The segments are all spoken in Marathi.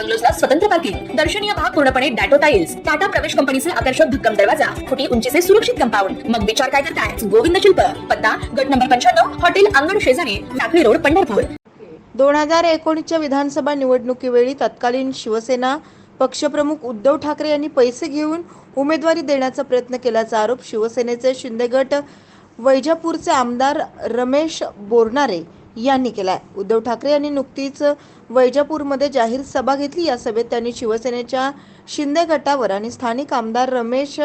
बंगलोजला स्वतंत्र पार्किंग दर्शनीय भाग पूर्णपणे डॅटो टाईल्स टाटा प्रवेश कंपनीचे आकर्षक भक्कम दरवाजा खोटी उंचीचे सुरक्षित कंपाऊंड. मग विचार काय करताय? गोविंद शिल्प पत्ता गट नंबर पंच्याण्णव हॉटेल अंगण शेजारी टाकळी रोड पंढरपूर. दोन हजार एकोणीसच्या विधानसभा निवडणुकीवेळी तत्कालीन शिवसेना पक्षप्रमुख उद्धव ठाकरे यांनी पैसे घेऊन उमेदवारी देण्याचा प्रयत्न केल्याचा आरोप शिवसेनेचे शिंदे गट वैजापूरचे आमदार रमेश बोरणारे यांनी केला आहे उद्धव ठाकरे यांनी नुकतीच वैजापूरमध्ये जाहीर सभा घेतली. या सभेत त्यांनी शिवसेनेच्या शिंदे गटावर आणि स्थानिक आमदार रमेश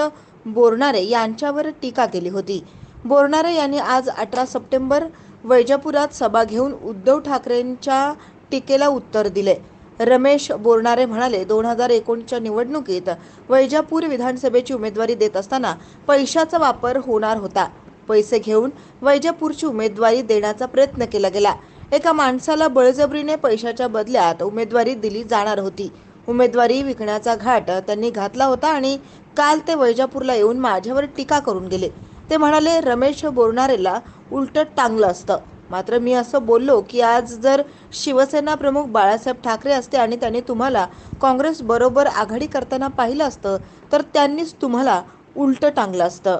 बोरनारे यांच्यावर टीका केली होती. बोरनारे यांनी आज अठरा सप्टेंबर वैजापुरात सभा घेऊन उद्धव ठाकरेंच्या टीकेला उत्तर दिले. रमेश बोरणारे म्हणाले दोन हजार एकोणीसच्या निवडणुकीत वैजापूर विधानसभेची उमेदवारी देत असताना पैशाचा वापर होणार होता. पैसे घेऊन वैजापूरची उमेदवारी देण्याचा प्रयत्न केला गेला. एका माणसाला बळजबरीने पैशाच्या बदल्यात उमेदवारी दिली जाणार होती. उमेदवारी विकण्याचा घाट त्यांनी घातला होता आणि काल ते वैजापूरला येऊन माझ्यावर टीका करून गेले. ते म्हणाले रमेश बोरणारेला उलट टांगलं असतं. मात्र मी असं बोललो की आज जर शिवसेना प्रमुख बाळासाहेब ठाकरे असते आणि त्यांनी तुम्हाला काँग्रेस बरोबर आघाडी करताना पाहिलं असतं तर त्यांनीच तुम्हाला उलट टांगलं असतं.